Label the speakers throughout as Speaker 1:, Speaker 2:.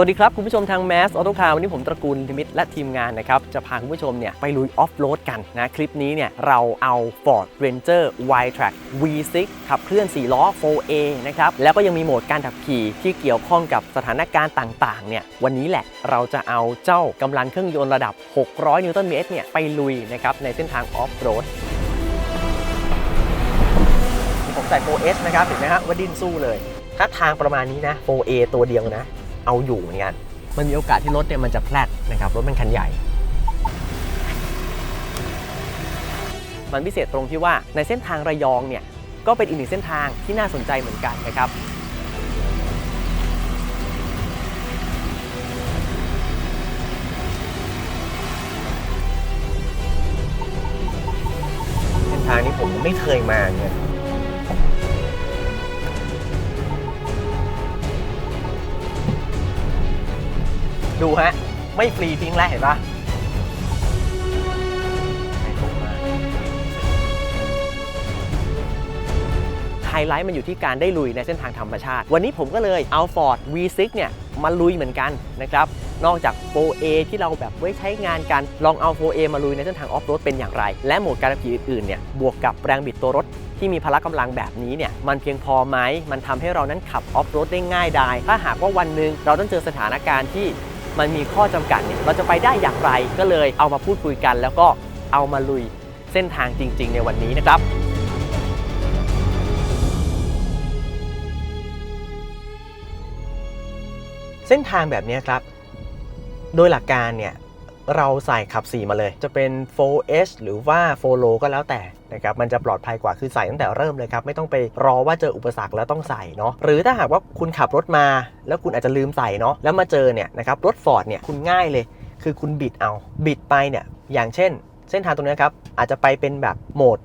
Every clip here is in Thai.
Speaker 1: วัสดีครับ คุณผู้ชมทางแมสออโต้คาร์วันนี้ผมตระกูลธมิตและทีมงานนะครับ จะพาคุณผู้ชมเนี่ยไปลุยออฟโรดกันนะ คลิปนี้เนี่ยเราเอา Ford Ranger Y-Track V6 ขับเคลื่อน 4 ล้อ 4A นะครับ แล้วก็ยังมีโหมดการขับขี่ที่เกี่ยวข้องกับสถานการณ์ต่างๆเนี่ยวันนี้แหละเราจะเอาเจ้ากำลังเครื่องยนต์ระดับ 600 นิวตันเมตรเนี่ยไปลุยนะครับในเส้นทางออฟโรดผมใส่ 4S นะครับเห็นไหมครับว่าดิ้นสู้เลย ถ้าทางประมาณนี้นะ 4A ตัวเดียวนะ เอาอยู่เหมือนกัน มันมีโอกาสที่รถเนี่ยมันจะแพลดนะครับ รถมันคันใหญ่ มันพิเศษตรงที่ว่าในเส้นทางระยองเนี่ย ก็เป็นอีกหนึ่งเส้นทางที่น่าสนใจเหมือนกันนะครับเส้นทางนี้ผมไม่เคยมาเนี่ย ดูฮะ ไม่ฟรีทิ้งแล้วเห็นปะไฮไลท์มันอยู่ที่การได้ลุยในเส้นทางธรรมชาติ วันนี้ผมก็เลยเอา Ford V6 เนี่ยมาลุยเหมือนกันนะครับ นอกจาก 4A ที่เราแบบไว้ใช้งานกัน ลองเอา 4A มาลุยในเส้นทางออฟโรดเป็นอย่างไร และโหมดการขับขี่อื่นๆเนี่ยบวกกับแรงบิดตัวรถที่มีพละกำลังแบบนี้เนี่ยมันเพียงพอไหม มันทำให้เรานั้นขับออฟโรดได้ง่ายดาย ถ้าหากว่าวันหนึ่งเราต้องเจอสถานการณ์ที่ มันมีข้อจำกัดเนี่ยเราจะไปได้อย่างไรก็เลยเอามาพูดคุยกัน แล้วก็เอามาลุยเส้นทางจริง ๆ ในวันนี้นะครับเส้นทางแบบนี้ครับ โดยหลักการเนี่ย เราใส่ขับ 4 มาเลย จะเป็น 4H หรือว่า 4Low ก็แล้วแต่นะครับมันจะปลอดภัยกว่าคือใส่ตั้งแต่เริ่มเลยครับ ไม่ต้องไปรอว่าเจออุปสรรคแล้วต้องใส่เนาะหรือถ้าหากว่าคุณขับรถมา แล้วคุณอาจจะลืมใส่เนาะแล้วมาเจอเนี่ยนะครับรถฟอร์ดเนี่ยคุณง่ายเลย คือคุณบิดเอาบิดไปเนี่ยอย่างเช่น เส้นทางตรงนี้ครับอาจจะไปเป็นแบบโหมด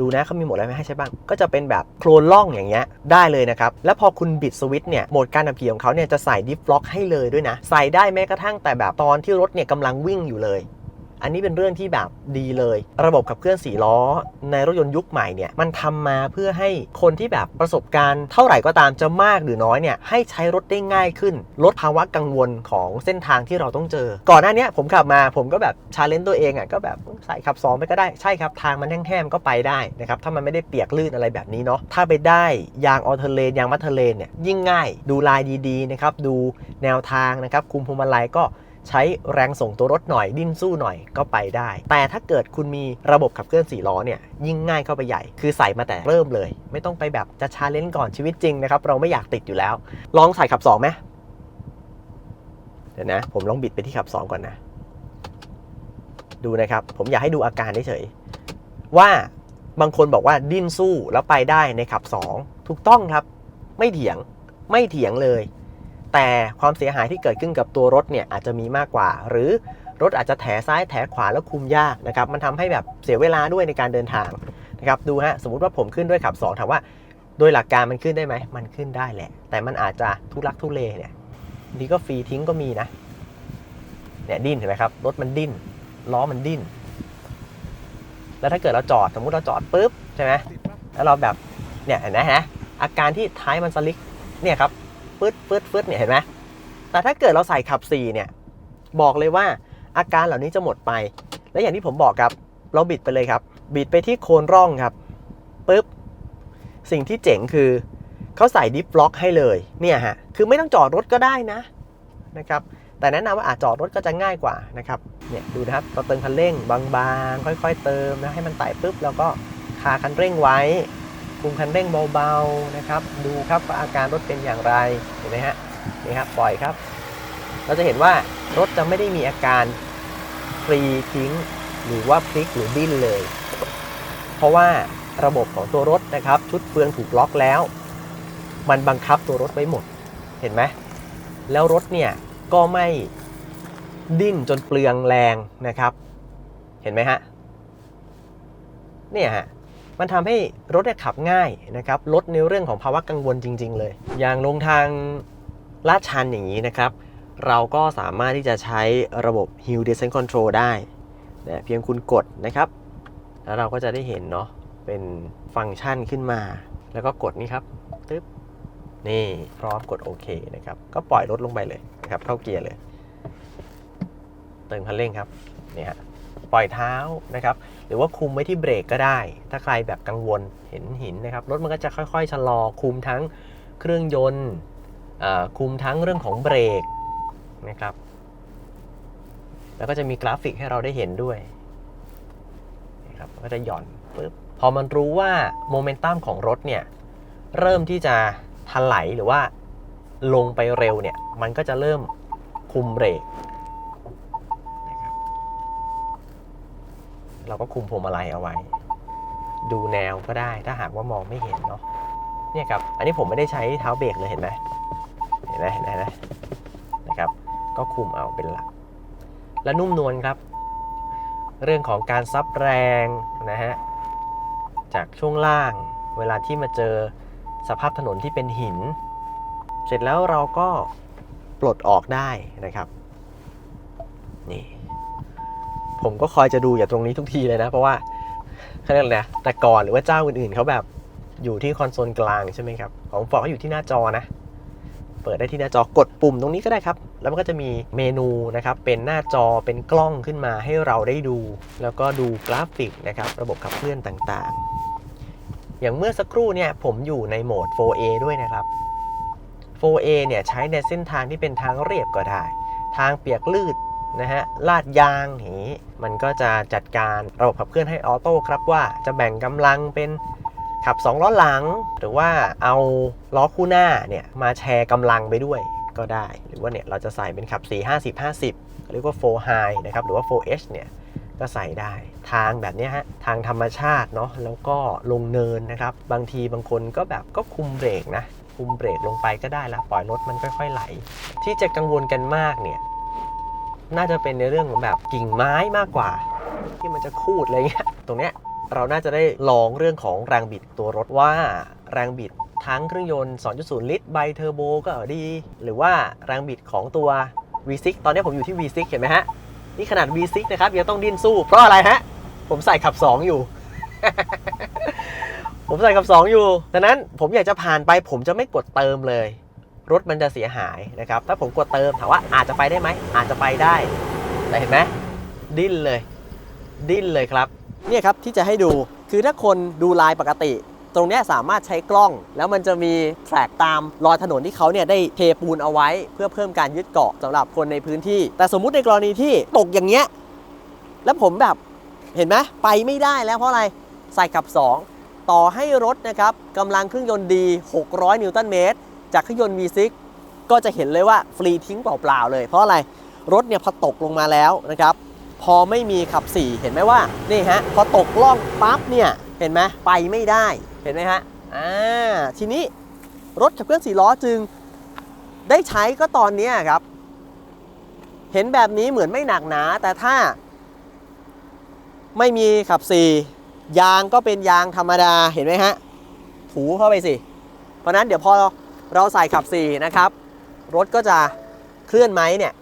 Speaker 1: ดูนะเขามีโหมดอะไรไม่ให้ใช้บ้าง ก็จะเป็นแบบโคลนล่องอย่างเงี้ยได้เลยนะครับ แล้วพอคุณบิดสวิตช์เนี่ยโหมดการขับขี่ของเขาเนี่ยจะใส่ดิฟล็อกให้เลยด้วยนะ ใส่ได้แม้กระทั่งแต่แบบตอนที่รถเนี่ยกำลังวิ่งอยู่เลย อันนี้เป็นเรื่องที่แบบดีเลย ระบบขับเคลื่อน4ล้อ ในรถยนต์ยุคใหม่เนี่ยมันทำมาเพื่อให้คนที่แบบประสบการณ์เท่าไหร่ก็ตามจะมากหรือน้อยเนี่ยให้ใช้รถได้ง่ายขึ้น ลดภาวะกังวลของเส้นทางที่เราต้องเจอ ก่อนหน้านี้ผมขับมาผมก็แบบชาเลนจ์ตัวเองอะก็แบบใส่ขับ2ไปก็ได้ใช่ครับทางมันแห้งๆก็ไปได้นะครับถ้ามันไม่ได้เปียกลื่นอะไรแบบนี้เนาะถ้าไปได้ยางออเทเลนยางมัทเทเลนเนี่ยยิ่งง่ายดูลายดีๆนะครับดูแนวทางนะครับคุมพวงมาลัยก็ ใช้แรงส่งตัวรถหน่อยดิ้นสู้หน่อยก็ไปได้ แต่ถ้าเกิดคุณมีระบบขับเคลื่อน4ล้อเนี่ยยิ่งง่ายเข้าไปใหญ่ คือใส่มาแต่เริ่มเลย ไม่ต้องไปแบบจะชาเลนจ์ก่อนชีวิตจริงนะครับเราไม่อยากติดอยู่แล้ว ลองใส่ขับ2ไหมเดี๋ยวนะผมลองบิดไปที่ขับ 2 ก่อนนะ ดูนะครับ ผมอยากให้ดูอาการเฉยๆว่าบางคนบอกว่าดิ้นสู้แล้วไปได้ในขับ 2 ถูกต้องครับ ไม่เถียงไม่เถียงเลย แต่ความเสียหายที่เกิดขึ้นกับตัวรถเนี่ยอาจจะมีมากกว่า หรือรถอาจจะแถซ้ายแถขวาแล้วคุมยากนะครับมันทำให้แบบเสียเวลาด้วยในการเดินทางนะครับดูฮะสมมติว่าผมขึ้นด้วยขับ 2 ถามว่า โดยหลักการมันขึ้นได้ไหมมันขึ้นได้แหละ แต่มันอาจจะทุลักทุเลเนี่ยบางทีก็ฟรีทิ้งก็มีนะเนี่ยดิ้นเห็นไหมครับรถมันดิ้นล้อมันดิ้น แล้วถ้าเกิดเราจอดสมมุติเราจอดปุ๊บใช่ไหมแล้วเราแบบเนี่ยเห็นไหมฮะอาการที่ท้ายมันสลิกเนี่ยครับ ฟึดฟึดฟึดเนี่ยเห็นไหมแต่ถ้าเกิดเราใส่ขับ4เนี่ยบอกเลยว่าอาการเหล่านี้จะหมดไป และอย่างที่ผมบอกครับ เราบิดไปเลยครับ บิดไปที่โคนร่องครับปุ๊บสิ่งที่เจ๋งคือเขาใส่ดิฟล็อกให้เลยเนี่ยฮะคือไม่ต้องจอดรถก็ได้นะนะครับ แต่แนะนำว่าอาจจอดรถก็จะง่ายกว่านะครับเนี่ยดูนะครับเราเติมคันเร่งบางๆ ค่อย ๆ เติมนะให้มันไต่ปุ๊บแล้วก็คาคันเร่งไว้ คุมคันเร่งเบาๆนะครับ ดูครับว่าอาการรถเป็นอย่างไรเห็นไหมฮะนี่ครับปล่อยครับ เราจะเห็นว่ารถจะไม่ได้มีอาการฟรีทิ้ง หรือว่าพลิกหรือดิ้นเลย เพราะว่าระบบของตัวรถนะครับ ชุดเฟืองถูกล็อกแล้ว มันบังคับตัวรถไว้หมดเห็นไหมแล้วรถเนี่ยก็ไม่ดิ้นจนเปลืองแรงนะครับ เห็นไหมฮะเนี่ยฮะ มันทำให้รถเนี่ยขับง่ายนะครับลดในเรื่องของภาวะกังวลจริง ๆ เลย อย่างลงทางลาดชันอย่างนี้นะครับ เราก็สามารถที่จะใช้ระบบ Hill Descent Control ได้นะเพียงคุณกดนะครับ แล้วเราก็จะได้เห็นเนาะเป็นฟังก์ชันขึ้นมา แล้วก็กดนี่ครับตึ๊บนี่พร้อมกดโอเคนะครับ ก็ปล่อยรถลงไปเลยนะครับ เข้าเกียร์เลย เติมคันเร่งครับนี่ฮะ ปล่อยเท้านะครับหรือว่าคุมไว้ที่เบรกก็ได้ ถ้าใครแบบกังวลเห็นหินนะครับรถมันก็จะค่อยๆชะลอคุมทั้งเครื่องยนต์คุมทั้งเรื่องของเบรกนะครับแล้วก็จะมีกราฟิกให้เราได้เห็นด้วยนะครับก็จะหย่อนปึ๊บพอมันรู้ว่าโมเมนตัมของรถเนี่ยเริ่มที่จะถลายหรือว่าลงไปเร็วเนี่ยมันก็จะเริ่มคุมเบรกนะครับ เราก็คุมพวงมาลัยเอาไว้ ดูแนวก็ได้ถ้าหากว่ามองไม่เห็นเนาะเนี่ยครับอันนี้ผมไม่ได้ใช้เท้าเบรกเลยเห็นไหมเห็นไหมเห็นไหมเห็นไหมนะครับ ก็คุมเอาเป็นหลัก และนุ่มนวลครับ เรื่องของการซับแรงนะฮะจากช่วงล่างเวลาที่มาเจอสภาพถนนที่เป็นหิน เสร็จแล้วเราก็ปลดออกได้นะครับ นี่ ผมก็คอยจะดูอย่างตรงนี้ทุกทีเลยนะ เพราะว่าเขาเรียกอะไรนะแต่ก่อนหรือว่าเจ้าอื่นๆเขาแบบอยู่ที่คอนโซลกลางใช่ไหมครับ ของฟอร์ดเขาอยู่ที่หน้าจอนะ เปิดได้ที่หน้าจอกดปุ่มตรงนี้ก็ได้ครับ แล้วมันก็จะมีเมนูนะครับ เป็นหน้าจอเป็นกล้องขึ้นมาให้เราได้ดู แล้วก็ดูกราฟิกนะครับ ระบบขับเคลื่อนต่างๆ อย่างเมื่อสักครู่เนี่ยผมอยู่ในโหมด 4A ด้วยนะครับ 4A เนี่ยใช้ในเส้นทางที่เป็นทางเรียบก็ได้ ทางเปียกลืด นะฮะลาดยางนี้มันก็จะจัดการระบบขับเคลื่อนให้ออโต้ครับว่าจะแบ่งกำลังเป็นขับ 2 ล้อหลัง หรือว่าเอาล้อคู่หน้าเนี่ยมาแชร์กำลังไปด้วยก็ได้ หรือว่าเนี่ยเราจะใส่เป็นขับ 4 50 50เรียกว่า4 high นะครับหรือว่า 4H เนี่ยก็ใส่ได้ทางแบบนี้ฮะทางธรรมชาติเนาะแล้วก็ลงเนินนะครับ บางทีบางคนก็แบบก็คุมเบรกนะคุมเบรกลงไปก็ได้ละปล่อยรถมันค่อยๆไหล ที่จะกังวลกันมากเนี่ย น่าจะเป็นในเรื่องของแบบกิ่งไม้มากกว่า ที่มันจะคูดอะไรเงี้ยตรงเนี้ยเราน่าจะได้ลองเรื่องของแรงบิดตัวรถว่าแรงบิดทั้งเครื่องยนต์ 2.0 ลิตรไบเทอร์โบก็ดี หรือว่าแรงบิดของตัว V6 ตอนนี้ผมอยู่ที่ V6 เห็นไหมฮะ นี่ขนาด V6 นะครับยังต้องดิ้นสู้ เพราะอะไรฮะ ผมใส่ขับ 2 อยู่ ผมใส่ขับ 2 อยู่ดังนั้นผมอยากจะผ่านไปผมจะไม่กดเติมเลย รถมันจะเสียหายนะครับ ถ้าผมกดเติมถามว่าอาจจะไปได้ไหม อาจจะไปได้ แต่เห็นไหมดิ้นเลย ดิ้นเลยครับ เนี่ยครับที่จะให้ดูคือถ้าคนดูลายปกติ ตรงเนี้ยสามารถใช้กล้อง แล้วมันจะมีแทร็กตามรอยถนนที่เขาเนี่ยได้เทปูนเอาไว้ เพื่อเพิ่มการยึดเกาะสำหรับคนในพื้นที่ แต่สมมุติในกรณีที่ตกอย่างเงี้ยแล้วผมแบบเห็นไหมไปไม่ได้แล้วเพราะอะไรใส่ขับ 2 ต่อให้รถนะครับกำลังเครื่องยนต์ดี 600 นิวตันเมตร จากเครื่องยนต์ V6 ก็จะเห็นเลยว่าฟรีทิ้งเปล่าๆเลย เพราะอะไรรถเนี่ยพอตกลงมาแล้วนะครับพอไม่มีขับ4เห็นไหมว่านี่ฮะพอตกล่องปั๊บเนี่ยเห็นไหมไปไม่ได้เห็นไหมฮะอ่าทีนี้รถขับเคลื่อน4ล้อจึงได้ใช้ก็ตอนนี้ครับ เห็นแบบนี้เหมือนไม่หนักหนา แต่ถ้า ไม่มีขับ4ยางก็เป็นยางธรรมดาเห็นไหมฮะถูเข้าไปสิ เพราะนั้นเดี๋ยวพอ เราใส่ขับ 4 นะครับ รถก็จะเคลื่อนไหมเนี่ย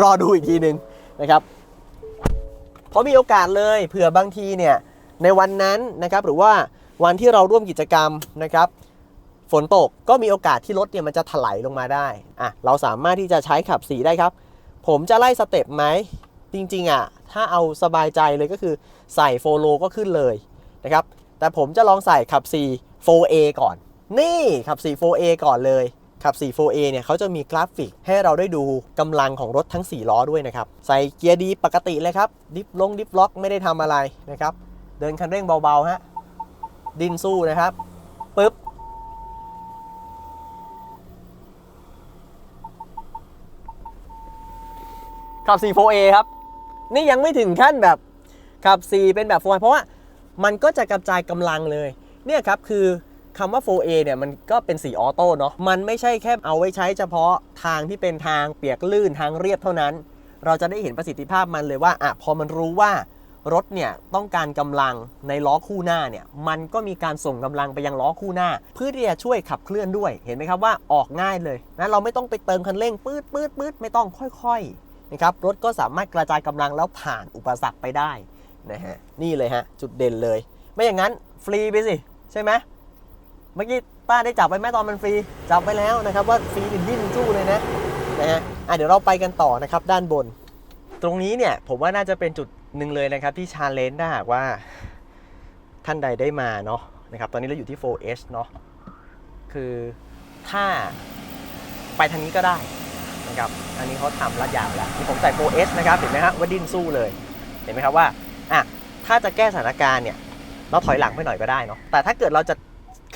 Speaker 1: รอดูอีกทีหนึ่งนะครับ เพราะมีโอกาสเลยเผื่อบางทีเนี่ย ในวันนั้นนะครับ หรือว่าวันที่เราร่วมกิจกรรมนะครับฝนตกก็มีโอกาสที่รถเนี่ยมันจะถลายลงมาได้ อะ เราสามารถที่จะใช้ขับสีได้ครับ ผมจะไล่สเต็ปไหม จริงๆ อะ ถ้าเอาสบายใจเลยก็คือใส่โฟโลก็ขึ้นเลยนะครับ แต่ผมจะลองใส่ขับ4 4A ก่อน นี่ขับ 4 4A ก่อนเลยขับ 4 4A เนี่ยเขาจะมีกราฟิกให้เราได้ดูกำลังของรถทั้ง 4 ล้อด้วยนะครับ ใส่เกียร์ดีปกติเลยครับ ดิฟลงดิฟล็อกไม่ได้ทำอะไรนะครับ เดินคันเร่งเบา ๆ ฮะ ดินสู้นะครับปึ๊บ ขับ 4 4A ครับ นี่ยังไม่ถึงขั้นแบบขับ 4 เป็นแบบ4เพราะว่ามันก็จะกระจายกำลังเลย เนี่ยครับคือ คำว่า 4A เนี่ยมันก็เป็นสีออโต้เนาะ มันไม่ใช่แค่เอาไว้ใช้เฉพาะทางที่เป็นทางเปียกลื่นทางเรียบเท่านั้น เราจะได้เห็นประสิทธิภาพมันเลยว่าอะพอมันรู้ว่ารถเนี่ยต้องการกำลังในล้อคู่หน้าเนี่ยมันก็มีการส่งกำลังไปยังล้อคู่หน้า เพื่อที่จะช่วยขับเคลื่อนด้วยเห็นไหมครับว่าออกง่ายเลยนะเราไม่ต้องไปเติมคันเร่งปื๊ดปื๊ดปื๊ดไม่ต้องค่อยๆนะครับรถก็สามารถกระจายกำลังแล้วผ่านอุปสรรคไปได้นะฮะนี่เลยฮะจุดเด่นเลย ไม่อย่างนั้นฟรีไปสิใช่ไหม เมื่อกี้ป้าได้จับไปไหมตอนมันฟรี จับไปแล้วนะครับว่าฟรีดินดิ้นสู้เลยนะนะฮะอะเดี๋ยวเราไปกันต่อนะครับด้านบน ตรงนี้เนี่ยผมว่าน่าจะเป็นจุดหนึ่งเลยนะครับที่ชาเลนจ์ถ้าหากว่าท่านใดได้มาเนาะนะครับตอนนี้เราอยู่ที่ 4H เนาะคือถ้าไปทางนี้ก็ได้นะครับอันนี้เขาทำลาดยางแล้วนี่ผมใส่ 4H นะครับเห็นไหมฮะว่าดิ้นสู้เลยเห็นไหมครับว่าอะถ้าจะแก้สถานการณ์เนี่ยเราถอยหลังไปหน่อยก็ได้เนาะแต่ถ้าเกิดเราจะ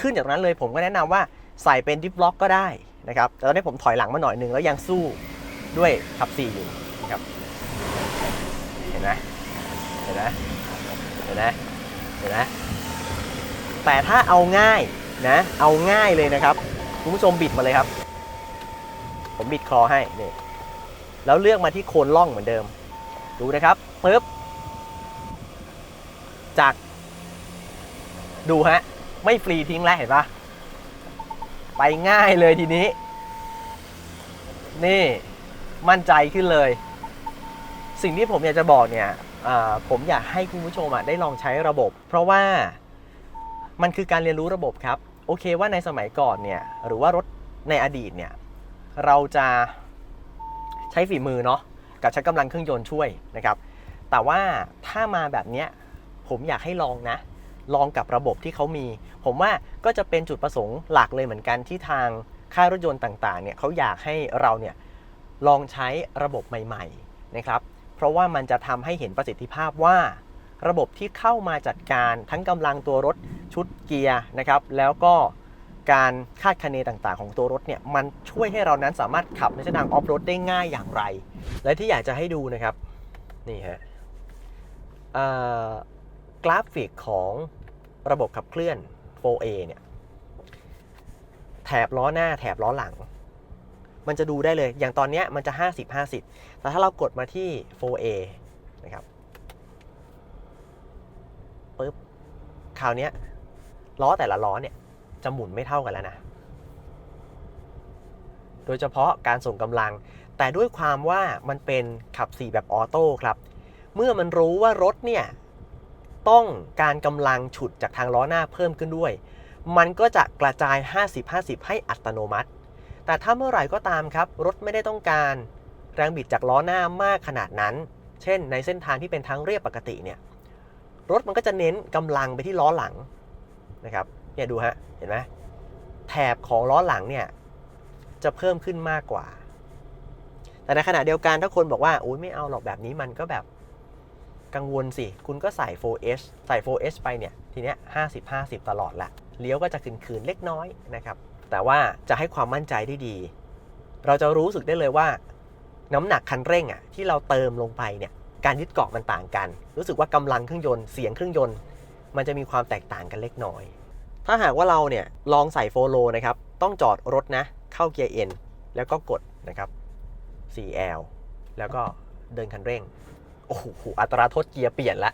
Speaker 1: ขึ้นจากนั้นเลยผมก็แนะนำว่าใส่เป็นดิฟล็อกก็ได้นะครับแต่ตอนนี้ผมถอยหลังมาหน่อยหนึ่งแล้วยังสู้ด้วยขับ4อยู่นะครับเห็นไหมเห็นไหมเห็นไหมเห็นไหมแต่ถ้าเอาง่ายนะเอาง่ายเลยนะครับคุณผู้ชมบิดมาเลยครับ ผมบิดคอให้นี่แล้วเลือกมาที่โคนล่องเหมือนเดิม ดูนะครับปึ๊บจากดูฮะ ไม่ฟรีทิ้งแล้วเห็นปะไปง่ายเลยทีนี้ นี่มั่นใจขึ้นเลย สิ่งที่ผมอยากจะบอกเนี่ยผมอยากให้คุณผู้ชมอะได้ลองใช้ระบบ เพราะว่ามันคือการเรียนรู้ระบบครับ โอเคว่าในสมัยก่อนเนี่ยหรือว่ารถในอดีตเนี่ยเราจะใช้ฝีมือเนาะกับใช้กำลังเครื่องยนต์ช่วยนะครับ แต่ว่าถ้ามาแบบเนี้ยผมอยากให้ลองนะ ลองกับระบบที่เขามี ผมว่าก็จะเป็นจุดประสงค์หลักเลยเหมือนกันที่ทางค่ายรถยนต์ต่างๆเนี่ยเขาอยากให้เราเนี่ยลองใช้ระบบใหม่ๆนะครับเพราะว่ามันจะทำให้เห็นประสิทธิภาพว่า ระบบที่เข้ามาจัดการทั้งกำลังตัวรถชุดเกียร์นะครับแล้วก็การคาดคะเนต่างๆ ของตัวรถเนี่ยมันช่วยให้เรานั้นสามารถขับในเส้นทางออฟโรดได้ง่ายอย่างไร และที่อยากจะให้ดูนะครับนี่ฮะกราฟิกของ ระบบขับเคลื่อน 4A เนี่ยแถบล้อหน้าแถบล้อหลัง มันจะดูได้เลย อย่างตอนนี้มันจะ 50 50 แต่ถ้าเรากดมาที่ 4A นะครับปึ๊บคราวนี้ล้อแต่ละล้อเนี่ยจะหมุนไม่เท่ากันแล้วนะ โดยเฉพาะการส่งกำลัง แต่ด้วยความว่ามันเป็นขับ 4 แบบออโต้ครับ เมื่อมันรู้ว่ารถเนี่ย ต้องการกำลังฉุดจากทางล้อหน้าเพิ่มขึ้นด้วย มันก็จะกระจาย 50-50 ให้อัตโนมัติ แต่ถ้าเมื่อไหร่ก็ตามครับ รถไม่ได้ต้องการแรงบิดจากล้อหน้ามากขนาดนั้น เช่น ในเส้นทางที่เป็นทางเรียบปกติเนี่ย รถมันก็จะเน้นกำลังไปที่ล้อหลังนะครับ เนี่ยดูฮะ เห็นไหมแถบของล้อหลังเนี่ยจะเพิ่มขึ้นมากกว่า แต่ในขณะเดียวกันถ้าคนบอกว่าโอ้ยไม่เอาหรอกแบบนี้มันก็แบบ กังวลสิ คุณก็ใส่ 4S ใส่ 4S ไปเนี่ย ทีเนี้ย50 50 ตลอดละเลี้ยวก็จะคืนคืนๆเล็กน้อยนะครับ แต่ว่าจะให้ความมั่นใจได้ดี เราจะรู้สึกได้เลยว่า น้ำหนักคันเร่งอะที่เราเติมลงไปเนี่ยการยึดเกาะมันต่างกัน รู้สึกว่ากำลังเครื่องยนต์เสียงเครื่องยนต์ มันจะมีความแตกต่างกันเล็กน้อย ถ้าหากว่าเราเนี่ยลองใส่โฟโลนะครับ ต้องจอดรถนะ เข้าเกียร์ N แล้วก็กดนะครับ 4L แล้วก็เดินคันเร่ง โอ้โหอัตราโทษเกียร์เปลี่ยนละ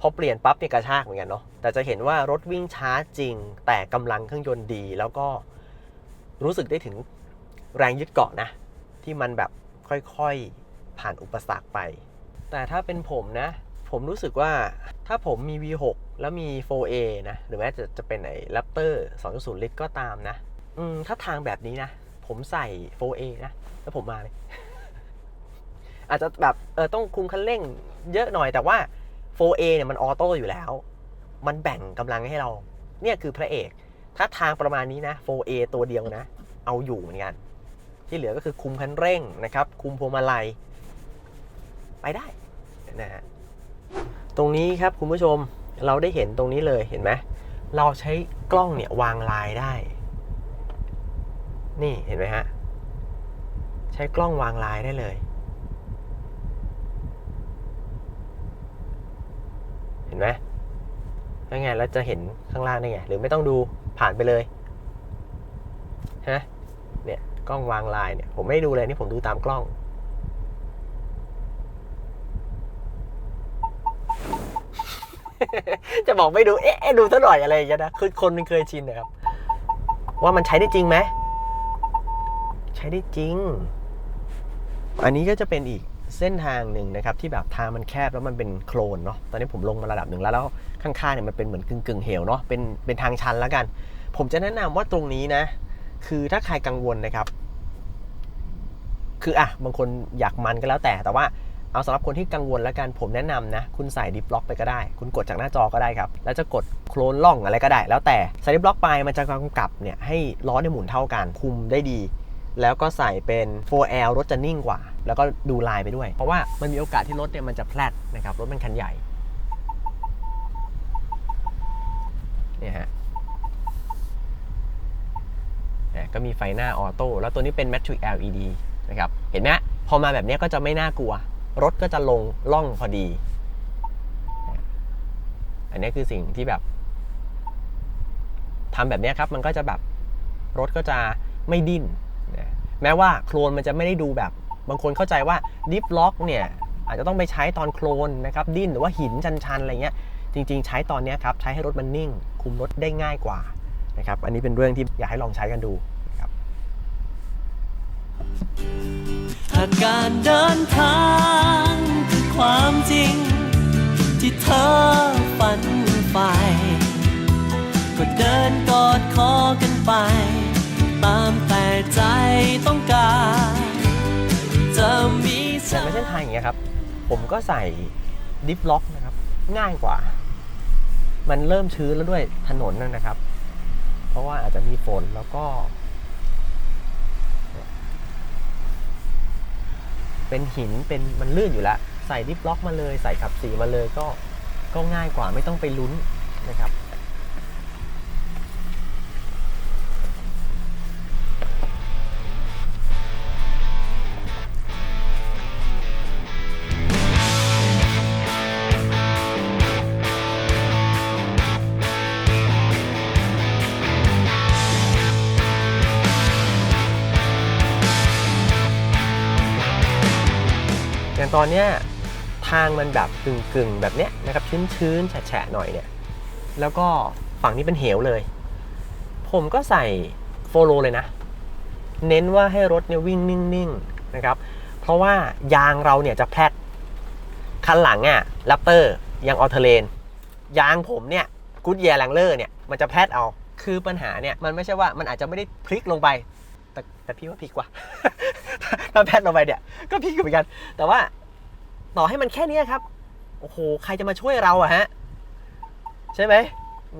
Speaker 1: พอเปลี่ยนปั๊บเนี่ยกระชากเหมือนกันเนาะแต่จะเห็นว่ารถวิ่งช้าจริง แต่กำลังเครื่องยนต์ดี แล้วก็รู้สึกได้ถึงแรงยึดเกาะนะ ที่มันแบบค่อยๆผ่านอุปสรรคไป แต่ถ้าเป็นผมนะ ผมรู้สึกว่าถ้าผมมี V6 แล้วมี 4A นะ หรือแม้จะจะเป็นไอ้ Raptor 2.0 ลิตรก็ตามนะ อืม ถ้าทางแบบนี้นะ ผมใส่ 4A นะ แล้วผมมาเลย อาจจะแบบเออต้องคุมคันเร่งเยอะหน่อยแต่ว่า 4A เนี่ยมันออโต้อยู่แล้ว มันแบ่งกำลังให้เรา เนี่ยคือพระเอก ถ้าทางประมาณนี้นะ 4A ตัวเดียวนะ เอาอยู่เหมือนกัน ที่เหลือก็คือคุมคันเร่งนะครับ คุมพวงมาลัย ไปได้นะฮะตรงนี้ครับคุณผู้ชมเราได้เห็นตรงนี้เลยเห็นไหมเราใช้กล้องเนี่ยวางลายได้ นี่เห็นไหมฮะ ใช้กล้องวางลายได้เลย ห็นไหมแล้วไงเราจะเห็นข้างล่างได้ไง หรือไม่ต้องดูผ่านไปเลยฮะเนี่ยกล้องวางลายเนี่ย ผมไม่ด้ดูเลยนี่ผมดูตามกล้อง จะบอกไม่ดู เอ๊ะดูซะหน่อยอะไรอย่างเงี้ยนะคือคนมันเคยชินนะครับ ว่ามันใช้ได้จริงไหม ใช้ได้จริง อันนี้ก็จะเป็นอีก เส้นทางหนึ่งนะครับที่แบบทางมันแคบแล้วมันเป็นโคลนเนาะตอนนี้ผมลงมาระดับหนึ่งแล้วแล้วข้างๆเนี่ยมันเป็นเหมือนกึ่งกึ่งเหวเนาะเป็นเป็นทางชันแล้วกัน ผมจะแนะนำว่าตรงนี้นะ คือถ้าใครกังวลนะครับ คืออะบางคนอยากมันก็แล้วแต่แต่ว่าเอาสำหรับคนที่กังวลแล้วกันผมแนะนำนะ คุณใส่ดิฟล็อกไปก็ได้ คุณกดจากหน้าจอก็ได้ครับ แล้วจะกดโคลนล่องอะไรก็ได้ แล้วแต่ใส่ดิฟล็อกไปมันจะกำกับเนี่ยให้ล้อในยหมุนเท่ากันคุมได้ดี แล้วก็ใส่เป็น 4L รถจะนิ่งกว่า แล้วก็ดูลายไปด้วย เพราะว่ามันมีโอกาสที่รถเนี่ยมันจะแพลตนะครับรถมันคันใหญ่เนี่ยฮะนะก็มีไฟหน้าออโต้แล้วตัวนี้เป็น Matrix LED นะครับเห็นไหมพอมาแบบนี้ก็จะไม่น่ากลัว รถก็จะลงล่องพอดี อันนี้คือสิ่งที่แบบทำแบบนี้ครับมันก็จะแบบรถก็จะไม่ดิ้นแม้ว่าโคลนมันจะไม่ได้ดูแบบ บางคนเข้าใจว่าดิฟล็อกเนี่ยอาจจะต้องไปใช้ตอนโคลนนะครับดิ้นหรือว่าหินชันๆอะไรเงี้ยจริง ๆ ใช้ตอนนี้ครับใช้ให้รถมันนิ่ง คุมรถได้ง่ายกว่านะครับอันนี้เป็นเรื่องที่อยากให้ลองใช้กันดูนะครับ
Speaker 2: ถ้าการเดินทางคือความจริง ที่เธอฝันใฝ่ก็เดินกอดคอกันไป ตามแต่ใจต้องการ
Speaker 1: อ
Speaker 2: สั
Speaker 1: ย่างในเส้นทางอย่างเงี้ยครับ ผมก็ใส่ดิฟล็อกนะครับ ง่ายกว่า มันเริ่มชื้นแล้วด้วยถนนนั่นนะครับ เพราะว่าอาจจะมีฝนแล้วก็ เป็นหินเป็นมันลื่นอยู่แล้ว ใส่ดิฟล็อกมาเลย ใส่ขับสีมาเลยก็ก็ง่ายกว่าไม่ต้องไปลุ้นนะครับ อย่างตอนเนี้ยทางมันแบบกึ่งกึ่งๆแบบเนี้ยนะครับชื้นๆแฉะๆหน่อยเนี่ย แล้วก็ฝั่งนี้เป็นเหวเลย ผมก็ใส่โฟโลเลยนะ เน้นว่าให้รถเนี่ยวิ่งนิ่งๆนะครับ เพราะว่ายางเราเนี่ยจะแพลตคันหลังอะแรปเตอร์ยังออเทเลนยางผมเนี่ยกูดเยียร์แลงเลอร์เนี่ยมันจะแพลตเอาคือปัญหาเนี่ยมันไม่ใช่ว่ามันอาจจะไม่ได้พลิกลงไป แต่แต่พี่ว่าพลิกว่ะถ้าแพทลงไปเนี่ยก็พลิกอยู่เหมือนกัน แต่ว่า ต่อให้มันแค่เนี้ยครับ โอ้โห ใครจะมาช่วยเราอะฮะ ใช่ไหม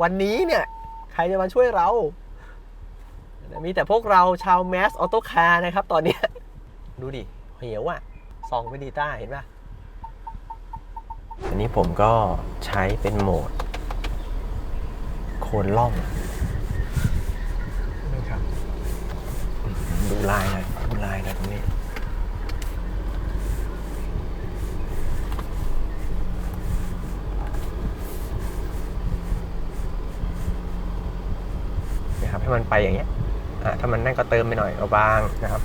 Speaker 1: วันนี้เนี่ย ใครจะมาช่วยเรา มีแต่พวกเราชาวแมสออโต้คาร์นะครับ ตอนเนี้ยดูดิ เหวอะส่องไปดีต้าเห็นปะอันนี้ผมก็ใช้เป็นโหมด โคนล่องนะครับดูลายหน่อยดูลายหน่อยตรงนี้ นะครับ ให้มันไปอย่างเงี้ยอะถ้ามันนั่นก็เติมไปหน่อยเอาบางนะครับ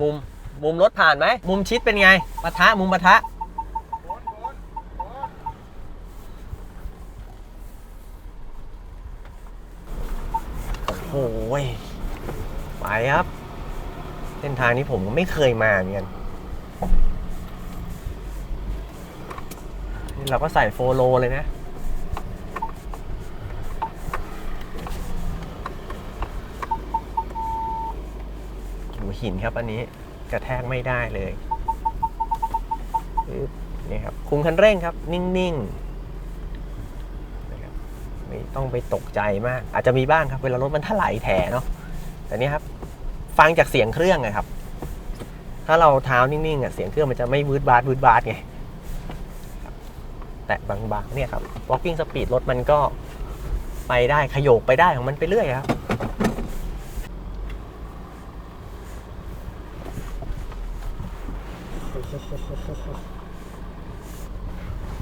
Speaker 1: มุมมุมรถผ่านไหม มุมชิดเป็นไงปะทะมุมปะทะ โอ้ยไปครับ เส้ นทางนี้ผมก็ไม่เคยมาเหมือนกันนี่เราก็ใส่โฟโลเลยนะหัวหินครับอันนี้กระแทกไม่ได้เลยนี่ครับคุมคันเร่งครับ นิ่งๆไม่ต้องไปตกใจมาก อาจจะมีบ้างครับ เวลารถมันถลายแถเนาะแต่นี่ครับ ฟังจากเสียงเครื่องนะครับ ถ้าเราเท้านิ่งๆอะเสียงเครื่องมันจะไม่วืดบาดวืดบาดไงครับแต่บางๆเนี่ยครับ walking speed รถมันก็ไปได้ขยโยกไปได้ของมันไปเรื่อยครับ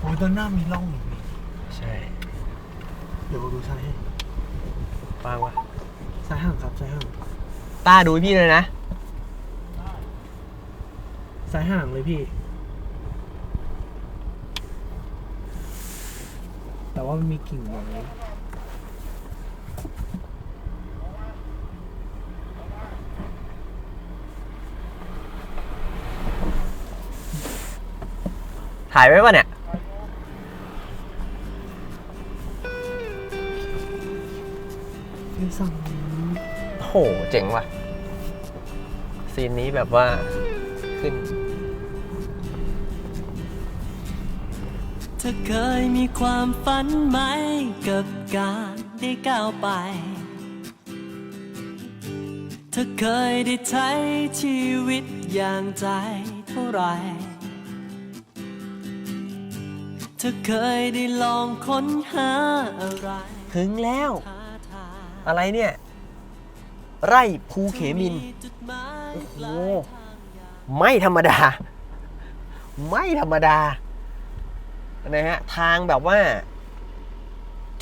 Speaker 3: โอ้ยด้านหน้ามีร่องอีกนี่
Speaker 1: ใช่
Speaker 3: เดี๋ยวดูซ้ายให้
Speaker 1: ฟังวะ
Speaker 3: ซ้ายห่างครับซ้ายห่าง
Speaker 1: ต้าดูให้พี่เลยนะ
Speaker 3: สายห่างเลยพี่ แต่ว่ามันมีกลิ่งไว้
Speaker 1: ถ่ายไว้ป่ะเนี่ย โอ้โห เจ๋งว่ะ ซีนนี้แบบว่าขึ้น
Speaker 2: เธอเคยมีความฝันไหมกับการได้ก้าวไป เธอเคยได้ใช้ชีวิตอย่างใจเท่าไหรเธอเคยได้ลองค้นหาอะไร
Speaker 1: ถึงแล้ว
Speaker 2: ท้าทาย
Speaker 1: อะไรเนี่ย ไร่ภูเขมิน โอ้โห ไม่ธรรมดา ไม่ธรรมดา นะฮะ ทางแบบว่า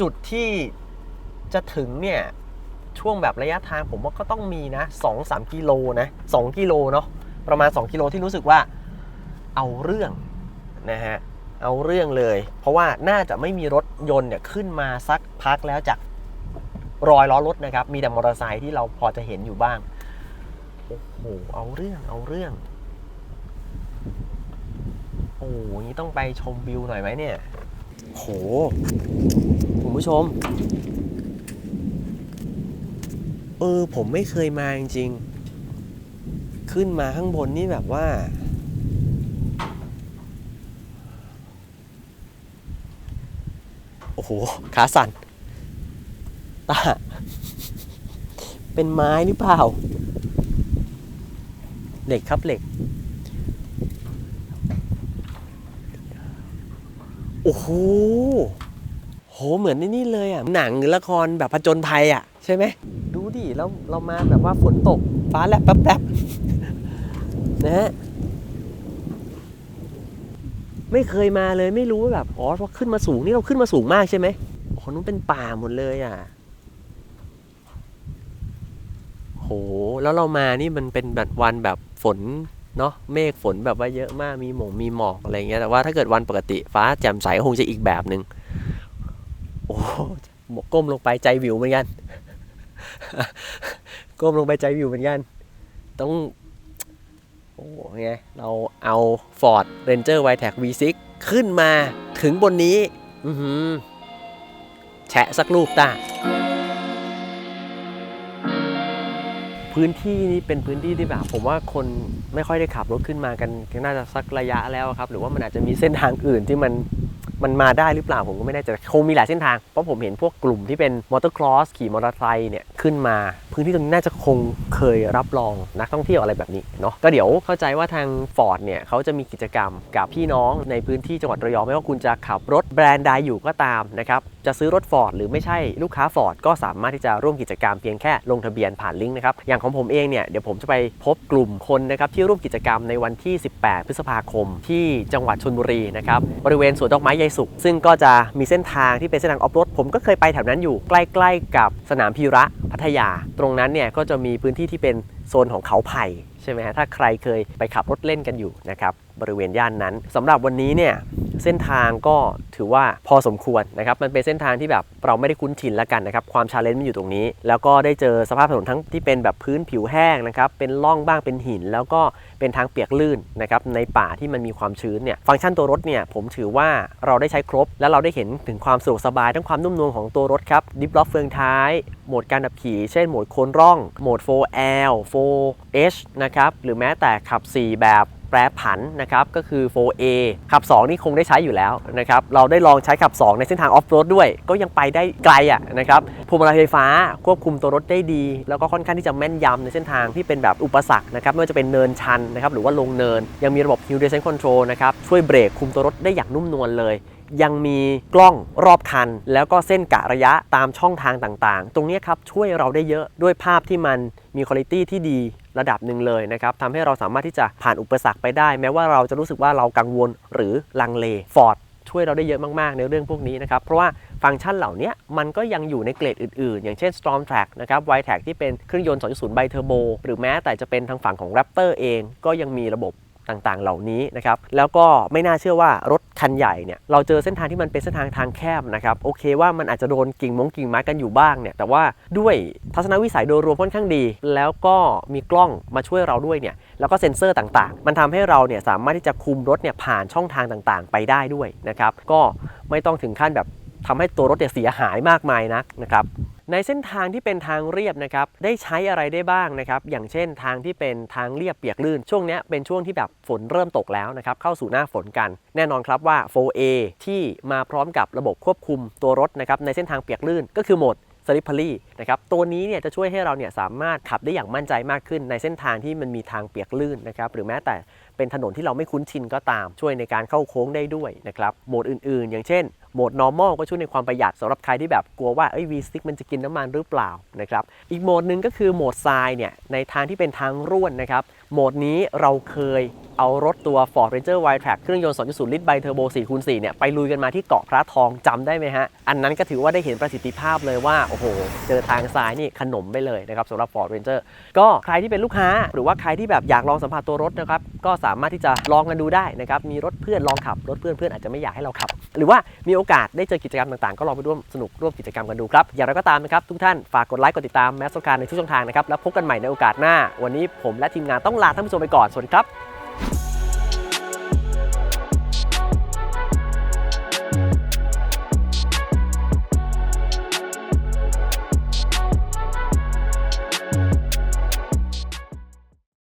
Speaker 1: จุดที่จะถึงเนี่ย ช่วงแบบระยะทางผมว่าก็ต้องมีนะสองสามกิโลนะสองกิโลเนาะ ประมาณ 2 กิโลที่รู้สึกว่า เอาเรื่องนะฮะ เอาเรื่องเลย เพราะว่าน่าจะไม่มีรถยนต์เนี่ยขึ้นมาสักพักแล้วจาก รอยล้อรถนะครับ มีแต่มอเตอร์ไซค์ที่เราพอจะเห็นอยู่บ้าง โอ้โห เอาเรื่อง เอาเรื่อง โอ้โหนี่ต้องไปชมวิวหน่อยไหมเนี่ย โห คุณผู้ชม เออ ผมไม่เคยมาจริงๆ ขึ้นมาข้างบนนี่แบบว่าโอ้โห ขาสั่น ตา เป็นไม้หรือเปล่า เหล็กครับเหล็ก โอ้โห โห เหมือนในนี่เลยอะ หนังหรือละครแบบผจญภัยอะ ใช่ไหม ดูดิ แล้วเรามาแบบว่าฝนตก ฟ้าแลบแป๊บๆนะฮะไม่เคยมาเลยไม่รู้ว่าแบบอ๋อพอขึ้นมาสูงนี่เราขึ้นมาสูงมากใช่ไหมโอ้โหนู้นเป็นป่าหมดเลยอะ โห แล้วเรามานี่มันเป็นแบบวันแบบฝนเนาะเมฆฝนแบบว่าเยอะมากมีหมงมีหมอกอะไรเงี้ยแต่ว่าถ้าเกิดวันปกติฟ้าแจ่มใสคงจะอีกแบบหนึ่งโอ้โหมกก้มลงไปใจวิวเหมือนกัน ก้มลงไปใจวิวเหมือนกัน ต้องโอ้โหไงเราเอา Ford Ranger w i t e c V6 ขึ้นมาถึงบนนี้อือแฉะสักรูปตา พื้นที่นี้เป็นพื้นที่ที่แบบ ผมว่าคนไม่ค่อยได้ขับรถขึ้นมากันน่าจะสักระยะแล้วครับ หรือว่ามันอาจจะมีเส้นทางอื่นที่มันมันมาได้หรือเปล่าผมก็ไม่แน่ใจคงมีหลายเส้นทาง เพราะผมเห็นพวกกลุ่มที่เป็นมอเตอร์คลอสขี่มอเตอร์ไซค์เนี่ยขึ้นมา พื้นที่ตรงนี้น่าจะคงเคยรับรองนักท่องเที่ยวอะไรแบบนี้เนาะก็เดี๋ยวเข้าใจว่าทาง Ford เนี่ยเขาจะมีกิจกรรมกับพี่น้องในพื้นที่จังหวัดระยองไม่ว่าคุณจะขับรถแบรนด์ใดอยู่ก็ตามนะครับ จะซื้อรถ Ford หรือไม่ใช่ลูกค้า Ford ก็สามารถที่จะร่วมกิจกรรมเพียงแค่ลงทะเบียนผ่านลิงก์นะครับอย่างของผมเองเนี่ยเดี๋ยวผมจะไปพบกลุ่มคนนะครับที่ร่วมกิจกรรมในวันที่ 18 พฤษภาคม ที่จังหวัดชลบุรีนะครับบริเวณสวนดอกไม้ยายสุข ซึ่งก็จะมีเส้นทางที่เป็นเส้นทางออฟโรดผมก็เคยไปแถวนั้นอยู่ใกล้ๆ กับสนามพีระพัทยา ตรงนั้นเนี่ยก็จะมีพื้นที่ที่เป็นโซนของเขาไผ่ใช่ไหมฮะถ้าใครเคยไปขับรถเล่นกันอยู่นะครับ บริเวณย่านนั้นสำหรับวันนี้เนี่ยเส้นทางก็ถือว่าพอสมควรนะครับ มันเป็นเส้นทางที่แบบเราไม่ได้คุ้นชินแล้วกันนะครับ ความชาเลนจ์มันอยู่ตรงนี้ แล้วก็ได้เจอสภาพถนนทั้งที่เป็นแบบพื้นผิวแห้งนะครับ เป็นล่องบ้างเป็นหิน แล้วก็เป็นทางเปียกลื่นนะครับ ในป่าที่มันมีความชื้นเนี่ย ฟังก์ชันตัวรถเนี่ยผมถือว่าเราได้ใช้ครบ และเราได้เห็นถึงความสะดวกสบายทั้งความนุ่มนวลของตัวรถครับ ดิฟล็อกเฟืองท้าย โหมดการขับขี่เช่นโหมดโคนร่อง โหมด 4L 4H นะครับ หรือแม้แต่ขับ 4 แบบ แปรผันนะครับก็คือ 4A ขับ 2 นี่คงได้ใช้อยู่แล้วนะครับเราได้ลองใช้ขับ 2 ในเส้นทางออฟโรดด้วย ก็ยังไปได้ไกลอะนะครับพวงมาลัยไฟฟ้าควบคุมตัวรถได้ดี แล้วก็ค่อนข้างที่จะแม่นยำในเส้นทางที่เป็นแบบอุปสรรคนะครับไม่ว่าจะเป็นเนินชันนะครับหรือว่าลงเนิน ยังมีระบบ Hill Descent Control นะครับช่วยเบรกคุมตัวรถได้อย่างนุ่มนวลเลย ยังมีกล้องรอบคัน แล้วก็เส้นกะระยะตามช่องทางต่างๆ ตรงนี้ครับช่วยเราได้เยอะด้วยภาพที่มันมีคุณภาพที่ดีระดับหนึ่งเลยนะครับทำให้เราสามารถที่จะผ่านอุปสรรคไปได้ แม้ว่าเราจะรู้สึกว่าเรากังวลหรือลังเล Ford ช่วยเราได้เยอะมาก ๆ ในเรื่องพวกนี้นะครับ เพราะว่าฟังก์ชันเหล่านี้มันก็ยังอยู่ในเกรดอื่น ๆ อย่างเช่น Storm Track นะครับ y t r a c ที่เป็นเครื่องยนต์ 2.0 ไบเทอร์โบ หรือแม้แต่จะเป็นทางฝั่งของ Raptor เอง ก็ยังมีระบบ ต่างๆ เหล่านี้นะครับ แล้วก็ไม่น่าเชื่อว่ารถคันใหญ่เนี่ย เราเจอเส้นทางที่มันเป็นเส้นทางทางแคบนะครับ โอเคว่ามันอาจจะโดนกิ่งมงกิ่งไม้กันอยู่บ้างเนี่ย แต่ว่าด้วยทัศนวิสัยโดยรวมค่อนข้างดี แล้วก็มีกล้องมาช่วยเราด้วยเนี่ย แล้วก็เซ็นเซอร์ต่างๆ มันทำให้เราเนี่ยสามารถที่จะคุมรถเนี่ยผ่านช่องทางต่างๆ ไปได้ด้วยนะครับ ก็ไม่ต้องถึงขั้นแบบ ทำให้ตัวรถเนี่ยเสียหายมากมายนักนะครับในเส้นทางที่เป็นทางเรียบนะครับได้ใช้อะไรได้บ้างนะครับอย่างเช่นทางที่เป็นทางเรียบเปียกลื่น ช่วงนี้เป็นช่วงที่แบบฝนเริ่มตกแล้วนะครับเข้าสู่หน้าฝนกัน แน่นอนครับว่า 4A ที่มาพร้อมกับระบบควบคุมตัวรถนะครับในเส้นทางเปียกลื่นก็คือโหมดสลิปพลีนะครับตัวนี้เนี่ยจะช่วยให้เราเนี่ยสามารถขับได้อย่างมั่นใจมากขึ้น ในเส้นทางที่มันมีทางเปียกลื่นนะครับหรือแม้แต่เป็นถนนที่เราไม่คุ้นชินก็ตาม ช่วยในการเข้าโค้งได้ด้วยนะครับโหมดอื่นๆ อย่างเช่น โหมด normal ก็ช่วยในความประหยัดสำหรับใครที่แบบกลัวว่าเอ้ย V6 มันจะกินน้ำมันหรือเปล่านะครับ อีกโหมดหนึ่งก็คือโหมดทรายเนี่ยในทางที่เป็นทางร่วนนะครับ โหมดนี้เราเคยเอารถตัว Ford Ranger Wildtrak เครื่องยนต์ 2.0 ลิตรไบเทอร์โบ4คูณ4เนี่ย ไปลุยกันมาที่เกาะพระทองจำได้ไหมฮะ อันนั้นก็ถือว่าได้เห็นประสิทธิภาพเลยว่า โอ้โห เจอทางซ้ายนี่ขนมไปเลยนะครับสำหรับ Ford Ranger ก็ใครที่เป็นลูกค้า หรือว่าใครที่แบบอยากลองสัมผัสตัวรถนะครับ ก็สามารถที่จะลองกันดูได้นะครับ มีรถเพื่อนลองขับ รถเพื่อนเพื่อนอาจจะไม่อยากให้เราขับ หรือว่ามีโอกาสได้เจอกิจกรรมต่างๆ ก็ลองไปร่วมสนุกร่วมกิจกรรมกันดูครับ อย่างไรก็ตามนะครับทุกท่านฝากกดไลค์กดติดตามแมสโซการในทุกช่องทางนะครับแล้วพบกันใหม่ในโอกาสหน้า วันนี้ผมและทีมงานต้องลาท่านผู้ชมไปก่อนสวัสดีครับ